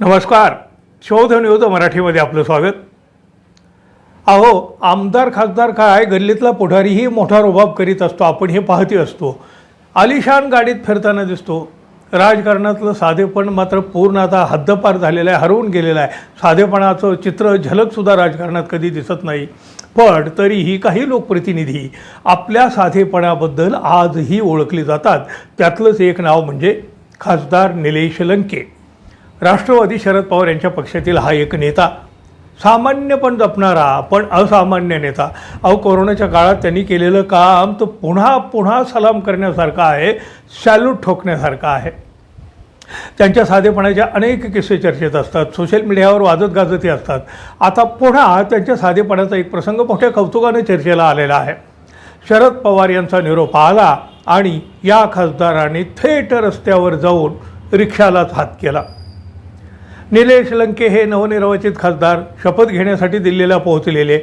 नमस्कार. शोध न्यूज मराठीमध्ये आपलं स्वागत. अहो आमदार खासदार काय गल्लीतला पुढारीही मोठा रुबाब करीत असतो आपण हे पाहती असतो. आलिशान गाडीत फिरताना दिसतो. राजकारणातलं साधेपण मात्र पूर्ण आता हद्दपार झालेलं आहे हरवून गेलेलं आहे. साधेपणाचं चित्र झलकसुद्धा राजकारणात कधी दिसत नाही. पण तरीही काही लोकप्रतिनिधी आपल्या साधेपणाबद्दल आजही ओळखली जातात. त्यातलंच एक नाव म्हणजे खासदार निलेश लंके. राष्ट्रवादी शरद पवार यांच्या पक्षातील हा एक नेता सामान्य पण जपणारा पण असामान्य नेता. अहो कोरोनाच्या काळात त्यांनी केलेलं काम तर पुन्हा पुन्हा सलाम करण्यासारखं आहे सॅल्यूट ठोकण्यासारखं आहे. त्यांच्या साधेपणाच्या अनेक किस्से चर्चेत असतात सोशल मीडियावर वाजत गाजतही असतात. आता पुन्हा त्यांच्या साधेपणाचा एक प्रसंग मोठ्या कौतुकाने चर्चेला आलेला आहे. शरद पवार यांचा निरोप आला आणि या खासदाराने थेट रस्त्यावर जाऊन रिक्षालाच हात केला. निलेश लंके हे नवनिर्वाचित खासदार शपथ घेण्यासाठी दिल्लीला पोहोचलेले.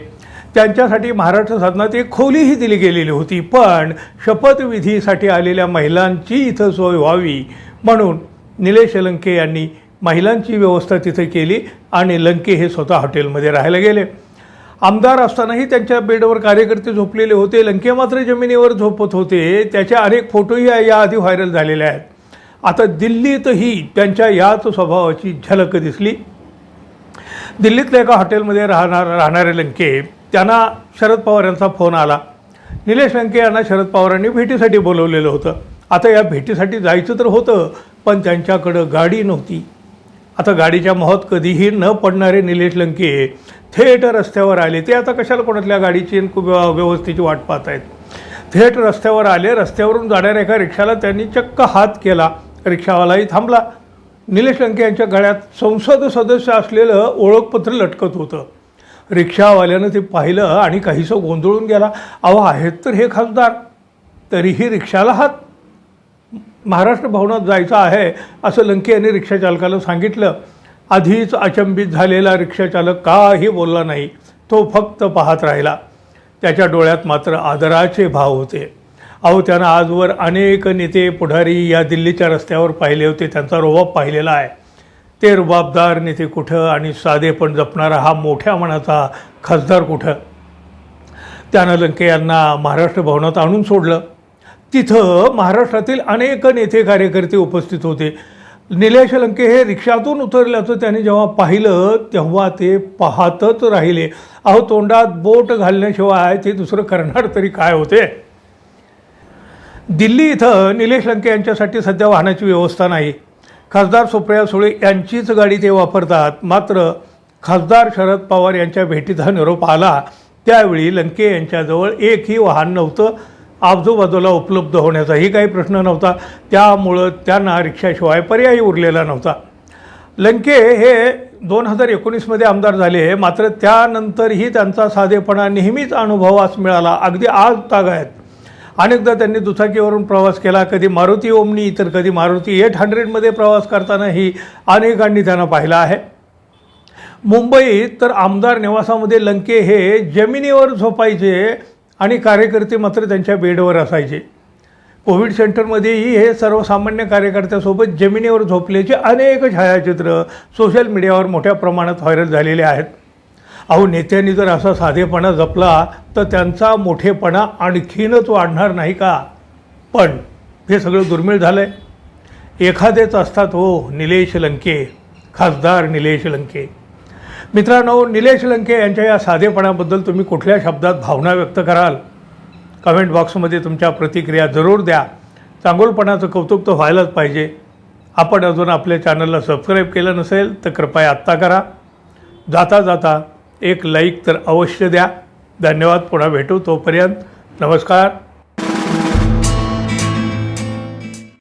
त्यांच्यासाठी महाराष्ट्र सदनात एक खोलीही दिली गेलेली होती पण शपथविधीसाठी आलेल्या महिलांची इथं सोय व्हावी म्हणून निलेश लंके यांनी महिलांची व्यवस्था तिथे केली आणि लंके हे स्वतः हॉटेलमध्ये राहायला गेले. आमदार असतानाही त्यांच्या बेडवर कार्यकर्ते झोपलेले होते. लंके मात्र जमिनीवर झोपत होते. त्याचे अनेक फोटोही याआधी व्हायरल झालेले आहेत. आता दिल्लीतही त्यांच्या याच स्वभावाची झलक दिसली. दिल्लीतल्या एका हॉटेलमध्ये राहणार राहणारे लंके त्यांना शरद पवार यांचा फोन आला. निलेश लंके यांना शरद पवारांनी भेटीसाठी बोलवलेलं होतं. आता या भेटीसाठी जायचं तर होतं पण त्यांच्याकडं गाडी नव्हती. आता गाडीच्या मोहात कधीही न पडणारे निलेश लंके थेट रस्त्यावर आले. ते आता कशाला कोणातल्या गाडीची व्यवस्थेची वाट पाहत आहेत थेट रस्त्यावर आले रस्त्यावरून जाणाऱ्या एका रिक्षाला त्यांनी चक्क हात केला. रिक्षावालाही थांबला. निलेश लंके यांच्या गळ्यात संसद सदस्य असलेलं ओळखपत्र लटकत होतं. रिक्षावाल्यानं ते पाहिलं आणि काहीसं गोंधळून गेला. अहो आहेत तर हे खासदार. तरीही रिक्षाला हात. महाराष्ट्र भवनात जायचं आहे असं लंके यांनी रिक्षाचालकाला सांगितलं. आधीच अचंबित झालेला रिक्षाचालक काही बोलला नाही. तो फक्त पाहत राहिला. त्याच्या डोळ्यात मात्र आदराचे भाव होते. अहो त्यानं आजवर अनेक नेते पुढारी या दिल्लीच्या रस्त्यावर पाहिले होते. त्यांचा रुबाब पाहिलेला आहे. ते रुबाबदार नेते कुठं आणि साधेपण जपणारा हा मोठ्या मनाचा खासदार कुठं? त्यानं लंके यांना महाराष्ट्र भवनात आणून सोडलं. तिथं महाराष्ट्रातील अनेक नेते कार्यकर्ते उपस्थित होते. निलेश लंके हे रिक्षातून उतरल्याचं त्याने जेव्हा पाहिलं तेव्हा ते पाहतच राहिले. अहो तोंडात बोट घालण्याशिवाय ते दुसरं करणार तरी काय होते? दिल्ली इथं निलेश लंके यांच्यासाठी सध्या वाहनाची व्यवस्था नाही. खासदार सुप्रिया सुळे यांचीच गाडी ते वापरतात. मात्र खासदार शरद पवार यांच्या भेटीचा निरोप आला. त्यावेळी लंके यांच्याजवळ एकही वाहन नव्हतं. आजूबाजूला उपलब्ध होण्याचाही काही प्रश्न नव्हता. त्यामुळं त्यांना रिक्षाशिवाय पर्यायी उरलेला नव्हता. लंके हे दोन हजार एकोणीसमध्ये आमदार झाले. मात्र त्यानंतरही त्यांचा साधेपणा नेहमीच अनुभवास मिळाला. अगदी आज तागायत अनेकदा त्यांनी दुचाकीवरून प्रवास केला. कधी मारुती ओमनी तर कधी मारुती एट हंड्रेडमध्ये प्रवास करतानाही अनेकांनी त्यांना पाहिलं आहे. मुंबईत तर आमदार निवासामध्ये लंके हे जमिनीवर झोपायचे आणि कार्यकर्ते मात्र त्यांच्या बेडवर असायचे. कोविड सेंटरमध्येही हे सर्वसामान्य कार्यकर्त्यासोबत जमिनीवर झोपल्याचे अनेक छायाचित्र सोशल मीडियावर मोठ्या प्रमाणात व्हायरल झालेले आहेत. अहो नेत्यांनी जर असा साधेपणा जपला तर त्यांचा मोठेपणा आणखीनच वाढणार नाही का? पण हे सगळं दुर्मिळ झालं आहे एखादेच असतात हो निलेश लंके खासदार निलेश लंके. मित्रांनो निलेश लंके यांच्या या साधेपणाबद्दल तुम्ही कुठल्या शब्दात भावना व्यक्त कराल? कमेंट बॉक्समध्ये तुमच्या प्रतिक्रिया जरूर द्या. चांगोलपणाचं कौतुक तर व्हायलाच पाहिजे. आपण अजून आपल्या चॅनलला सबस्क्राईब केलं नसेल तर कृपया आत्ता करा. जाता जाता एक लाईक तर अवश्य द्या. धन्यवाद. पुन्हा भेटू तोपर्यंत. नमस्कार.